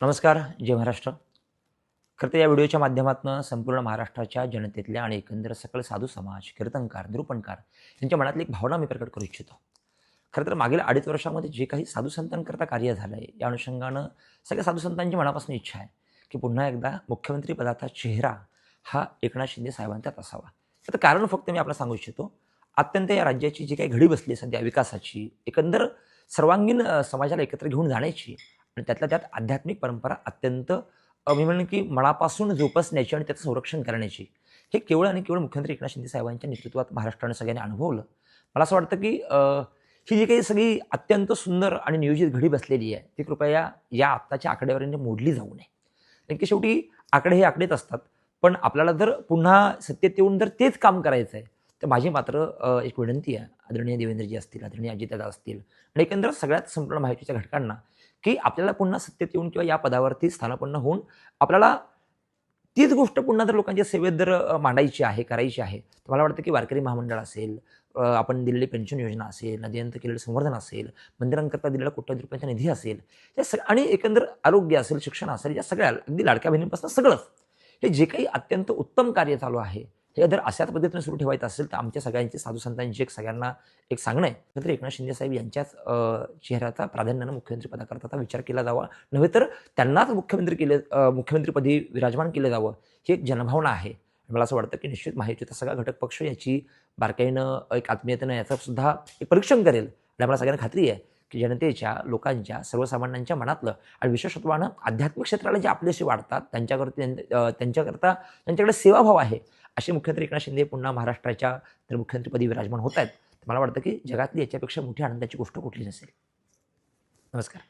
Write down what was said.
नमस्कार जय महाराष्ट्र. खरं तर या व्हिडिओच्या माध्यमातून संपूर्ण महाराष्ट्राच्या जनतेतल्या आणि एकंदर सकल साधू समाज कीर्तनकार निरूपणकार यांच्या मनातली एक भावना मी प्रकट करू इच्छितो. खरं तर मागील अडीच वर्षामध्ये जे काही साधू संतांकरता कार्य झालं आहे या अनुषंगानं सगळ्या साधू संतांची मनापासून इच्छा आहे की पुन्हा एकदा मुख्यमंत्री पदाचा चेहरा हा एकनाथ शिंदे साहेबांचाच असावा. तर कारण फक्त मी आपल्याला सांगू इच्छितो अत्यंत या राज्याची जी काही घडी बसली आहे सध्या विकासाची एकंदर सर्वांगीण समाजाला एकत्र घेऊन जाण्याची आणि त्यातल्या त्यात आध्यात्मिक परंपरा अत्यंत अभिमान मी म्हणेन की मनापासून जोपासण्याची आणि त्याचं संरक्षण करण्याची. हे केवळ आणि केवळ मुख्यमंत्री एकनाथ शिंदे साहेबांच्या नेतृत्वात महाराष्ट्राने सगळ्यांनी अनुभवलं. मला असं वाटतं की ही जी काही सगळी अत्यंत सुंदर आणि नियोजित घडी बसलेली आहे ती कृपया या आत्ताच्या आकडेवारीने मोडली जाऊ नये. कारण की शेवटी आकडे हे आकडेच असतात पण आपल्याला जर पुन्हा सत्तेत येऊन जर तेच काम करायचं आहे तर माझी मात्र एक विनंती आहे. आदरणीय देवेंद्रजी असतील आदरणीय अजितदादा असतील आणि एकंदर सगळ्यात संपूर्ण माहितीच्या घटकांना की आपल्याला पुन्हा सत्तेत येऊन किंवा या पदावरती स्थानापन्न होऊन आपल्याला तीच गोष्ट पुन्हा जर लोकांच्या सेवेत जर मांडायची आहे करायची आहे तर मला वाटतं की वारकरी महामंडळ असेल आपण दिलेली पेन्शन योजना असेल नदीअंत केलेलं संवर्धन असेल मंदिरांकरता दिलेला कोट्यावधी रुपयांचा निधी असेल या सग आणि एकंदर आरोग्य असेल शिक्षण असेल या सगळ्या अगदी लाडक्या बहिणीपासून सगळंच. हे जे काही अत्यंत उत्तम कार्य चालू आहे हे जर अशाच पद्धतीने सुरू ठेवायचं असेल तर आमच्या सगळ्यांची साधू संतांची एक सगळ्यांना एक सांगणं आहे. तर एकनाथ शिंदे साहेब यांच्याच चेहऱ्याचा प्राधान्यानं मुख्यमंत्री पदाकरता विचार केला जावा. नव्हे तर त्यांनाच मुख्यमंत्री केले मुख्यमंत्रीपदी विराजमान केलं जावं. ही एक जनभावना आहे. मला असं वाटतं की निश्चित माहितीचा सगळा घटक पक्ष याची बारकाईनं एक आत्मीयतेनं याचं सुद्धा एक परीक्षण करेल. आणि मला सगळ्यांना खात्री आहे. की जनतेच्या लोकांच्या सर्वसामान्यांच्या मनातलं आणि विशेषत्वानं आध्यात्मिक क्षेत्राला जे आपलेसे वाढतात त्यांच्याकरता त्यांच्याकरता त्यांच्याकडे सेवाभाव आहे असे मुख्यमंत्री एकनाथ शिंदे पुन्हा महाराष्ट्राच्या तर मुख्यमंत्रीपदी विराजमान होत आहेत. तर मला वाटतं की जगातली याच्यापेक्षा मोठी आनंदाची गोष्ट कुठली नसेल. नमस्कार.